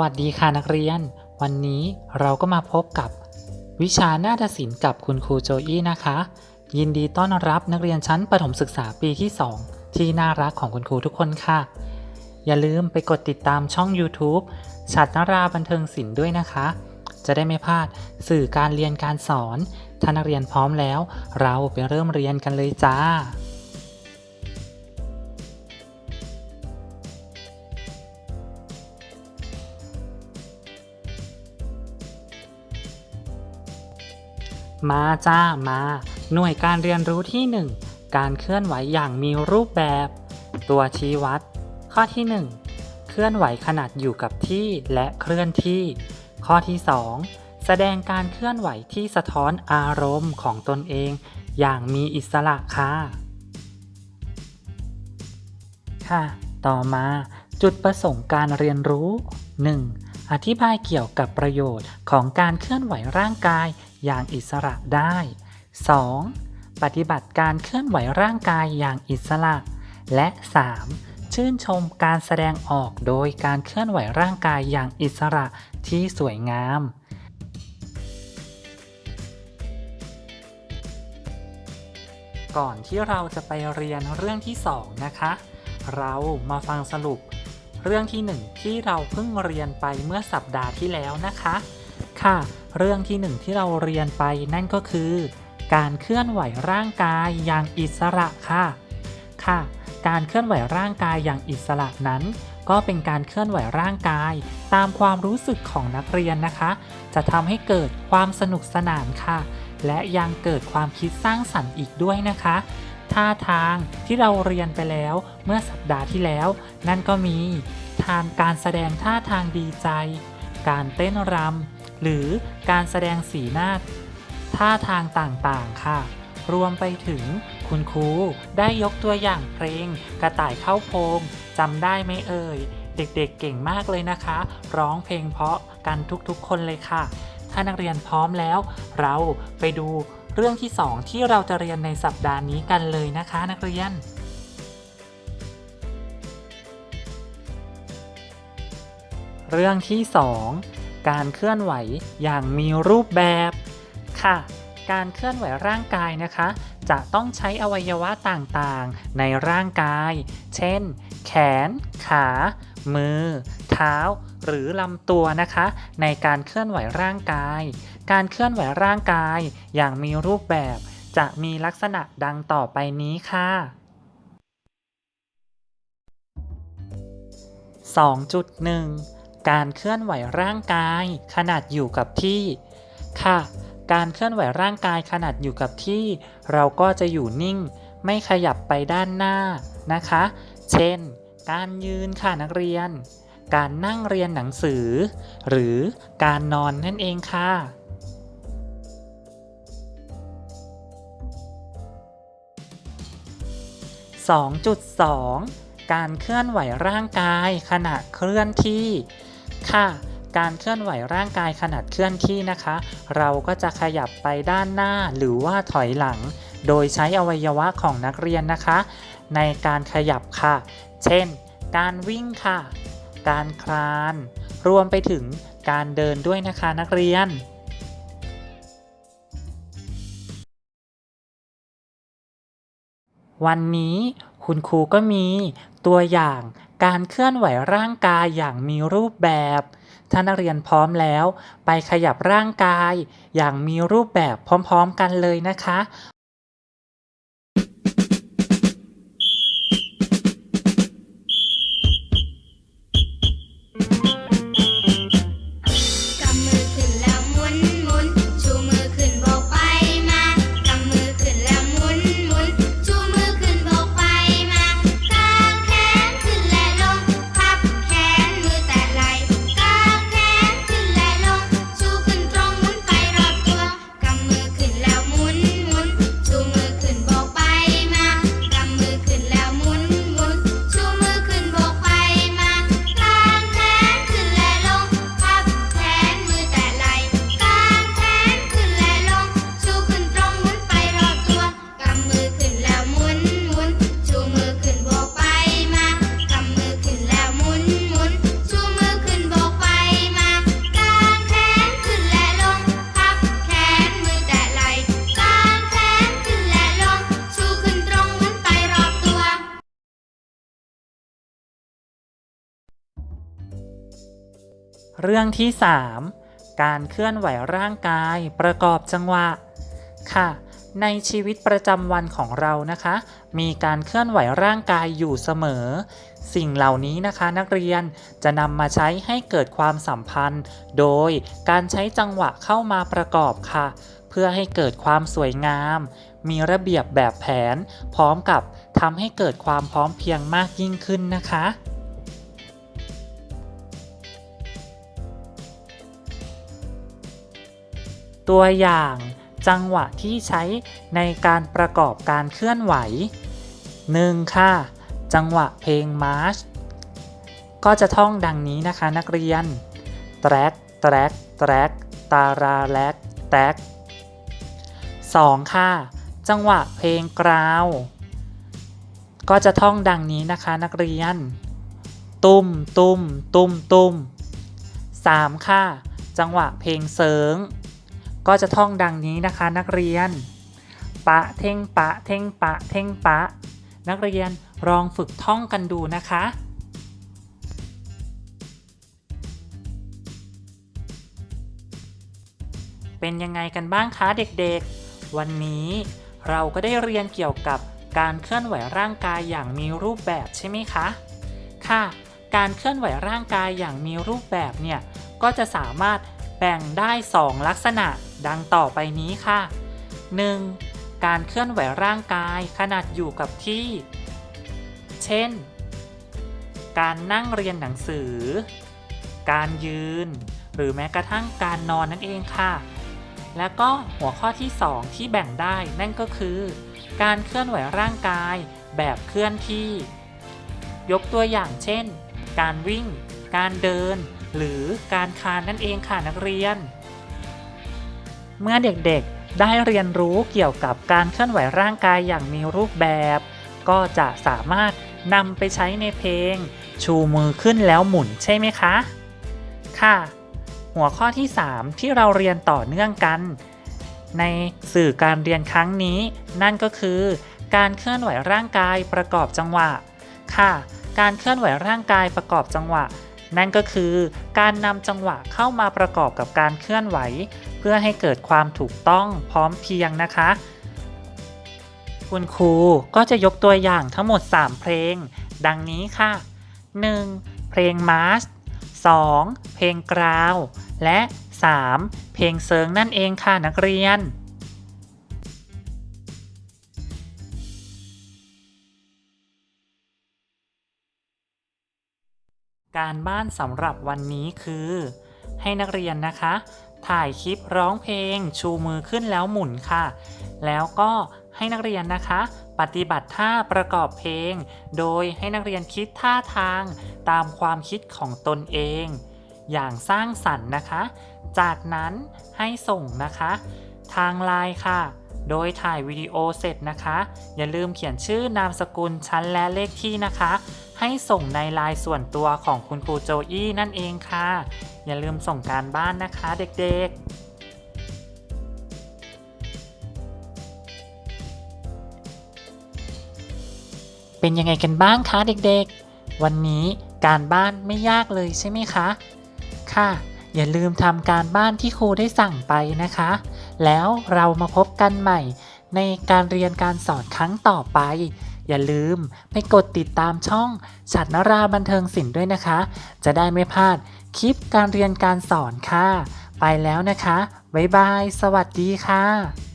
วัสดีค่ะนักเรียน วันนี้เราก็มาพบกับ วิชาหน้าฏศิลป์กับคุณครูโจอี้นะคะ ยินดีต้อนรับนักเรียนชั้นประถมศึกษาปีที่ 2 ที่น่ารักของคุณครูทุกคนค่ะ อย่าลืมไปกดติดตามช่อง YouTube ชัดนราบันเทิงศิลป์ด้วยนะคะ จะได้ไม่พลาดสื่อการเรียนการสอน ถ้านักเรียนพร้อมแล้ว เราไปเริ่มเรียนกันเลยจ้า มาจ้ามา หน่วยการเรียนรู้ที่ 1 การเคลื่อนไหวอย่างมีรูปแบบ ตัวชี้วัด ข้อที่ 1 เคลื่อนไหวขนาดอยู่กับที่และเคลื่อนที่ ข้อที่ 2 แสดงการเคลื่อนไหวที่สะท้อนอารมณ์ของตนเอง อย่างมีอิสระค่ะค่ะ ต่อมาจุดประสงค์การเรียนรู้ 1. อธิบายเกี่ยวกับประโยชน์ของการเคลื่อนไหวร่างกายอย่างอิสระได้ 2. ปฏิบัติการเคลื่อนไหวร่างกายอย่างอิสระ และ 3. ชื่นชมการแสดงออกโดยการเคลื่อนไหวร่างกายอย่างอิสระที่สวยงามก่อนที่เราจะไปเรียนเรื่องที่ 2 นะคะ เรามาฟังสรุป เรื่องที่ 1 ที่เราเพิ่งเรียนไปเมื่อสัปดาห์ที่แล้วนะคะ ค่ะ เรื่องที่ 1 ที่เราเรียนไปนั่นก็คือ การเคลื่อนไหวร่างกายอย่างอิสระค่ะ ค่ะ การเคลื่อนไหวร่างกายอย่างอิสระนั้น ก็เป็นการเคลื่อนไหวร่างกายตามความรู้สึกของนักเรียนนะคะ จะทำให้เกิดความสนุกสนานค่ะ และยังเกิดความคิดสร้างสรรค์อีกด้วยนะคะ ท่าทางที่เราเรียนไปแล้วเมื่อสัปดาห์ที่แล้ว นั่นก็มีทางการแสดงท่าทางดีใจ การเต้นรำหรือการแสดงสีหน้าท่าทางต่างๆค่ะ รวมไปถึงคุณครูได้ยกตัวอย่างเพลง กระต่ายเข้าโพงจำได้ไหมเอ่ย เด็กๆเเก่งมากเลยนะคะ ร้องเพลงเพราะกันทุกๆคนเลยค่ะ ถ้านักเรียนพร้อมแล้ว เราไปดู เรื่องที่ 2 ที่เราจะเรียนในสัปดาห์นี้กันเลยนะคะ นักเรียน เรื่องที่ 2 การเคลื่อนไหวอย่างมีรูปแบบค่ะ การเคลื่อนไหวร่างกายนะคะ จะต้องใช้อวัยวะต่างๆ ในร่างกาย เช่น แขน ขา มือ เท้า หรือลำตัวนะคะ ในการเคลื่อนไหวร่างกาย การเคลื่อนไหวร่างกายอย่างมีรูปแบบ จะมีลักษณะดังต่อไปนี้ค่ะ 2.1 การเคลื่อนไหวร่างกายขนาดอยู่กับที่ ค่ะ การเคลื่อนไหวร่างกายขนาดอยู่กับที่ เราก็จะอยู่นิ่ง ไม่ขยับไปด้านหน้านะคะ เช่น การยืนค่ะนักเรียนการนั่งเรียนหนังสือ หรือการนอนนั่นเองค่ะ 2.2 การเคลื่อนไหวร่างกายขณะเคลื่อนที่ ค่ะ การเคลื่อนไหวร่างกายขณะเคลื่อนที่นะคะ เราก็จะขยับไปด้านหน้าหรือว่าถอยหลัง โดยใช้อวัยวะของนักเรียนนะคะ ในการขยับค่ะ เช่น การวิ่งค่ะ การคลาน รวมไปถึงการเดินด้วยนะคะนักเรียน วันนี้คุณครูก็มีตัวอย่างการเคลื่อนไหวร่างกายอย่างมีรูปแบบ ถ้านักเรียนพร้อมแล้ว ไปขยับร่างกายอย่างมีรูปแบบพร้อม ๆ กันเลยนะคะ เรื่องที่ 3 การเคลื่อนไหวร่างกายประกอบจังหวะ ค่ะ ในชีวิตประจำวันของเรานะคะ มีการเคลื่อนไหวร่างกายอยู่เสมอ สิ่งเหล่านี้นะคะนักเรียนจะนำมาใช้ให้เกิดความสัมพันธ์ โดยการใช้จังหวะเข้ามาประกอบค่ะ เพื่อให้เกิดความสวยงาม มีระเบียบแบบแผน พร้อมกับทำให้เกิดความพร้อมเพียงมากยิ่งขึ้นนะคะ ตัวอย่างจังหวะที่ใช้ในการประกอบการเคลื่อนไหว 1. ค่ะ จังหวะเพลงมาร์ชก็จะท่องดังนี้นะคะนักเรียนแตรกแตรกแตรกตาราแลกแตก 2. ค่ะ จังหวะเพลงกราว ก็จะท่องดังนี้นะคะนักเรียน ตุ้มตุ้มตุ้มตุ้ม 3. ค่ะ จังหวะเพลงเซิง ก็จะท่องดังนี้นะคะนักเรียน ปะเท่งปะเท่งปะเท่งปะ นักเรียนลองฝึกท่องกันดูนะคะเป็นยังไงกันบ้างคะเด็กๆ วันนี้เราก็ได้เรียนเกี่ยวกับการเคลื่อนไหวร่างกายอย่างมีรูปแบบใช่ไหมคะ ค่ะ การเคลื่อนไหวร่างกายอย่างมีรูปแบบเนี่ยก็จะสามารถ แบ่งได้ 2 ลักษณะดังต่อไปนี้ค่ะ 1. การเคลื่อนไหวร่างกายขนาดอยู่กับที่ เช่น การนั่งเรียนหนังสือ การยืน หรือแม้กระทั่งการนอนนั่นเองค่ะ แล้วก็หัวข้อที่ 2 ที่แบ่งได้นั่นก็คือ การเคลื่อนไหวร่างกายแบบเคลื่อนที่ ยกตัวอย่างเช่น การวิ่ง การเดิน หรือการคานนั่นเองค่ะนักเรียน เมื่อเด็กๆได้เรียนรู้เกี่ยวกับการเคลื่อนไหวร่างกายอย่างมีรูปแบบ ก็จะสามารถนำไปใช้ในเพลง ชูมือขึ้นแล้วหมุนใช่ไหมคะ ค่ะ หัวข้อที่ 3 ที่เราเรียนต่อเนื่องกัน ในสื่อการเรียนครั้งนี้ นั่นก็คือการเคลื่อนไหวร่างกายประกอบจังหวะ ค่ะ การเคลื่อนไหวร่างกายประกอบจังหวะ นั่นก็คือการนำจังหวะเข้ามาประกอบกับการเคลื่อนไหว เพื่อให้เกิดความถูกต้องพร้อมเพียงนะคะ คุณครูก็จะยกตัวอย่างทั้งหมด 3 เพลง ดังนี้ค่ะ 1. เพลงมาร์ช 2. เพลงกราว และ 3. เพลงเซิงนั่นเองค่ะนักเรียน การบ้านสำหรับวันนี้คือ ให้นักเรียนนะคะ ถ่ายคลิปร้องเพลง ชูมือขึ้นแล้วหมุนค่ะ แล้วก็ให้นักเรียนนะคะ ปฏิบัติท่าประกอบเพลง โดยให้นักเรียนคิดท่าทาง ตามความคิดของตนเอง อย่างสร้างสรรค์นะคะ จากนั้นให้ส่งนะคะ ทางไลน์ค่ะ โดยถ่ายวิดีโอเสร็จนะคะ อย่าลืมเขียนชื่อนามสกุลชั้นและเลขที่นะคะ ให้ส่งในไลน์ส่วนตัวของคุณครูโจอี้นั่นเองค่ะ อย่าลืมส่งการบ้านนะคะเด็กๆเป็นยังไงกันบ้างคะเด็กๆ วันนี้การบ้านไม่ยากเลยใช่ไหมคะ ค่ะ อย่าลืมทำการบ้านที่ครูได้สั่งไปนะคะ แล้วเรามาพบกันใหม่ในการเรียนการสอนครั้งต่อไป อย่าลืมไปกดติดตามช่องฉัดนราบันเทิงศิลป์ด้วยนะคะ จะได้ไม่พลาดคลิปการเรียนการสอนค่ะ ไปแล้วนะคะ บ๊ายบาย สวัสดีค่ะ